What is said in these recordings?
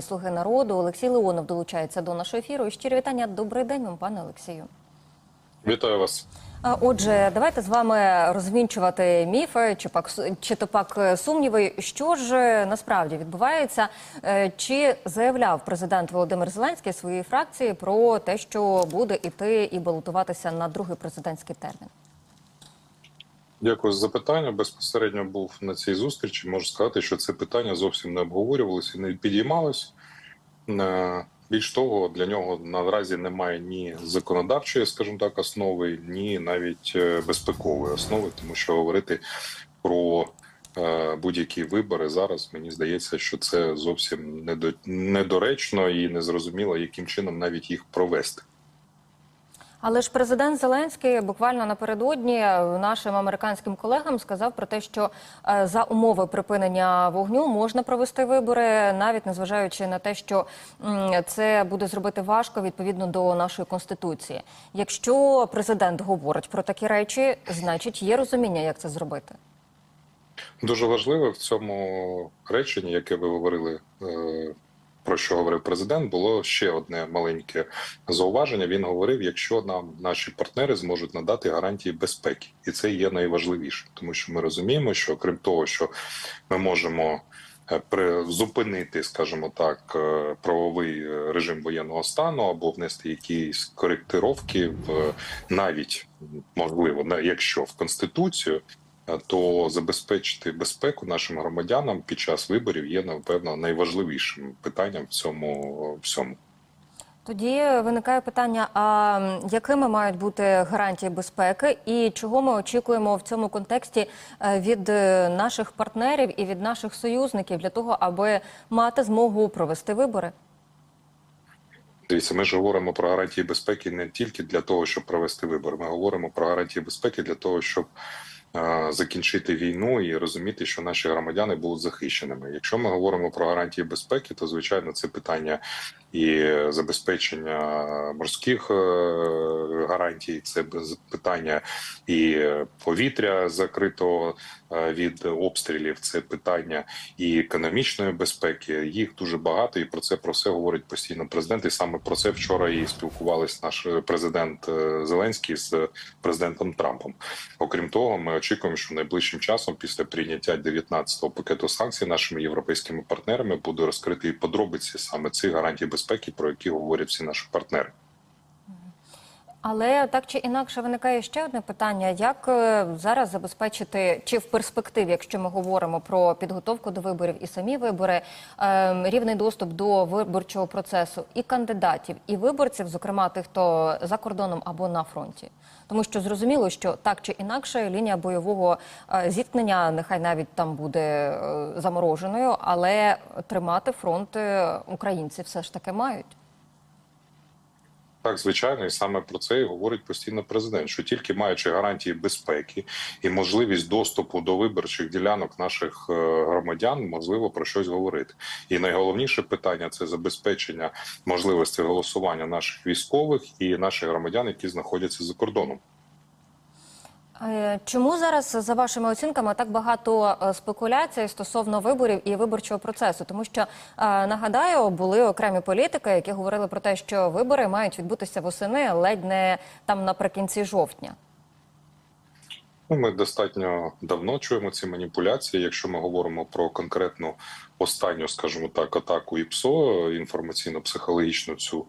Слуги народу Олексій Леонов долучається до нашого ефіру. І Щирі вітання. Добрий день вам, пане Олексію. Вітаю вас. Отже, давайте з вами розвінчувати міфи чи пак чи то пак е, сумніви. Що ж е, насправді відбувається? Е, Чи заявляв президент Володимир Зеленський своїй фракції про те, що буде іти і балотуватися на другий президентський термін? Дякую за запитання. Безпосередньо був на цій зустрічі. Можу сказати, що це питання зовсім не обговорювалося і не підіймалось. Е, Більш того, для нього наразі немає ні законодавчої, скажімо так, основи, ні навіть е, безпекової основи, тому що говорити про е, будь-які вибори зараз мені здається, що це зовсім недо- недоречно і незрозуміло, яким чином навіть їх провести. Але ж президент Зеленський буквально напередодні нашим американським колегам сказав про те, що е, за умови припинення вогню можна провести вибори, навіть незважаючи на те, що це буде зробити важко відповідно до нашої конституції. Якщо президент говорить про такі речі, значить є розуміння, як це зробити. Дуже важливо в цьому реченні, яке ви говорили, е, про що говорив президент, було ще одне маленьке зауваження. Він говорив: якщо нам наші партнери зможуть надати гарантії безпеки, і це є найважливіше, тому що ми розуміємо, що крім того, що ми можемо е, призупинити, скажімо так, е, правовий е, режим воєнного стану або внести якісь коректировки в навіть можливо, якщо в конституцію то забезпечити безпеку нашим громадянам під час виборів є напевно найважливішим питанням в цьому всьому. Тоді виникає питання: а якими мають бути гарантії безпеки, і чого ми очікуємо в цьому контексті е, від е, наших партнерів і від наших союзників для того, аби мати змогу провести вибори? Дивіться, ми ж говоримо про гарантії безпеки не тільки для того, щоб провести вибори. Ми говоримо про гарантії безпеки для того, щоб е, закінчити війну і розуміти, що наші громадяни будуть захищеними. Якщо ми говоримо про гарантії безпеки, то звичайно це питання і забезпечення морських е, гарантій, це питання і повітря закритого е, від обстрілів, це питання і економічної безпеки. Їх дуже багато, і про це про все говорить постійно президент. І саме про це вчора і спілкувались наш президент е, Зеленський з президентом Трампом. Окрім того, ми очікуємо, що найближчим часом, після прийняття 19-го пакету санкцій, нашими європейськими партнерами буде розкрити і подробиці саме цих гарантій безпеки, про які говорять всі наші партнери. Але так чи інакше виникає ще одне питання: як е, зараз забезпечити, чи в перспективі, якщо ми говоримо про підготовку до виборів і самі вибори, ем, рівний доступ до виборчого процесу і кандидатів, і виборців, зокрема тих, хто за кордоном або на фронті, тому що зрозуміло, що так чи інакше лінія бойового е, зіткнення, нехай навіть там буде е, замороженою, але тримати фронт е, українці все ж таки мають. Так, звичайно, і саме про це і говорить постійно президент. Що тільки маючи гарантії безпеки і можливість доступу до виборчих ділянок наших е, громадян, можливо про щось говорити. І найголовніше питання це забезпечення можливості голосування наших військових і наших громадян, які знаходяться за кордоном. Е, Чому зараз, за вашими оцінками, так багато е, спекуляцій стосовно виборів і виборчого процесу? Тому що е, нагадаю, були окремі політики, які говорили про те, що вибори мають відбутися восени, ледь не там наприкінці жовтня. Ну, ми достатньо давно чуємо ці маніпуляції. Якщо ми говоримо про конкретну останню, скажімо так, атаку ІПСО, інформаційно-психологічну цю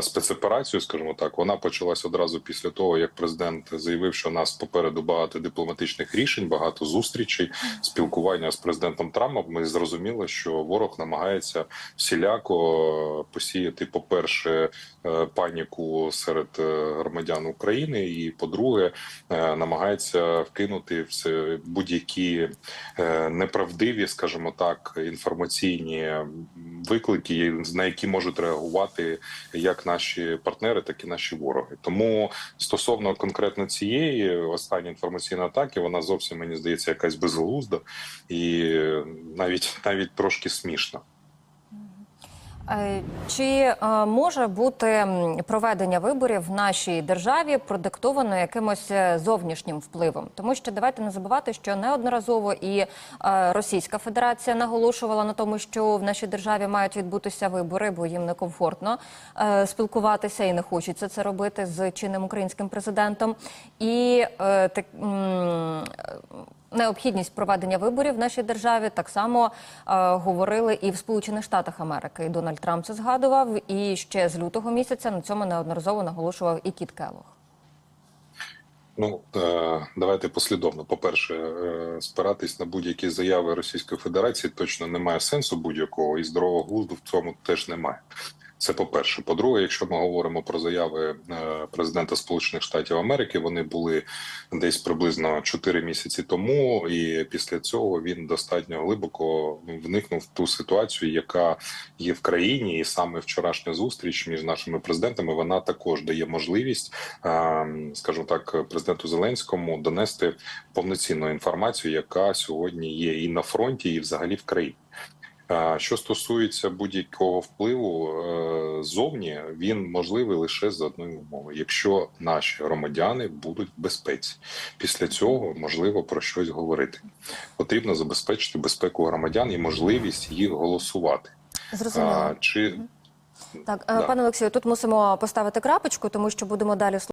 спецоперацію, скажімо так, вона почалась одразу після того, як президент заявив, що у нас попереду багато дипломатичних рішень, багато зустрічей, спілкування з президентом Трампом. Ми зрозуміли, що ворог намагається всіляко посіяти, по-перше, е, паніку серед е, громадян України, і по-друге, е, намагається вкинути будь-які е, неправдиві, скажімо так, інформаційні виклики, на які можуть реагувати як наші партнери, так і наші вороги. Тому стосовно конкретно цієї останньої інформаційної атаки, вона зовсім мені здається якась безглузда і навіть навіть трошки смішна. Е, Чи е, може бути проведення виборів в нашій державі продиктовано якимось е, зовнішнім впливом? Тому що давайте не забувати, що неодноразово і Російська Федерація наголошувала на тому, що в нашій державі мають відбутися вибори, бо їм некомфортно спілкуватися і не хочеться це робити з чинним українським президентом. І. Необхідність проведення виборів в нашій державі так само е, говорили і в Сполучених Штатах Америки. І Дональд Трамп це згадував. І ще з лютого місяця на цьому неодноразово наголошував і Кіт Келлог. Ну е, давайте послідовно. По-перше, е, спиратись на будь-які заяви Російської Федерації точно немає сенсу будь-якого, і здорового глузду в цьому теж немає. Це по-перше. По-друге, якщо ми говоримо про заяви е, президента Сполучених Штатів Америки, вони були десь приблизно 4 місяці тому, і після цього він достатньо глибоко вникнув в ту ситуацію, яка є в країні, і саме вчорашня зустріч між нашими президентами вона також дає можливість, е, скажімо так, президенту Зеленському донести повноцінну інформацію, яка сьогодні є і на фронті, і взагалі в країні. Що стосується будь-якого впливу е, зовні, він можливий лише з одної умови, якщо наші громадяни будуть в безпеці. Після цього можливо про щось говорити. Потрібно забезпечити безпеку громадян і можливість їх голосувати. Зрозуміло. Чи Так, е, Да. пане Олексію, тут мусимо поставити крапочку, тому що будемо далі слухати.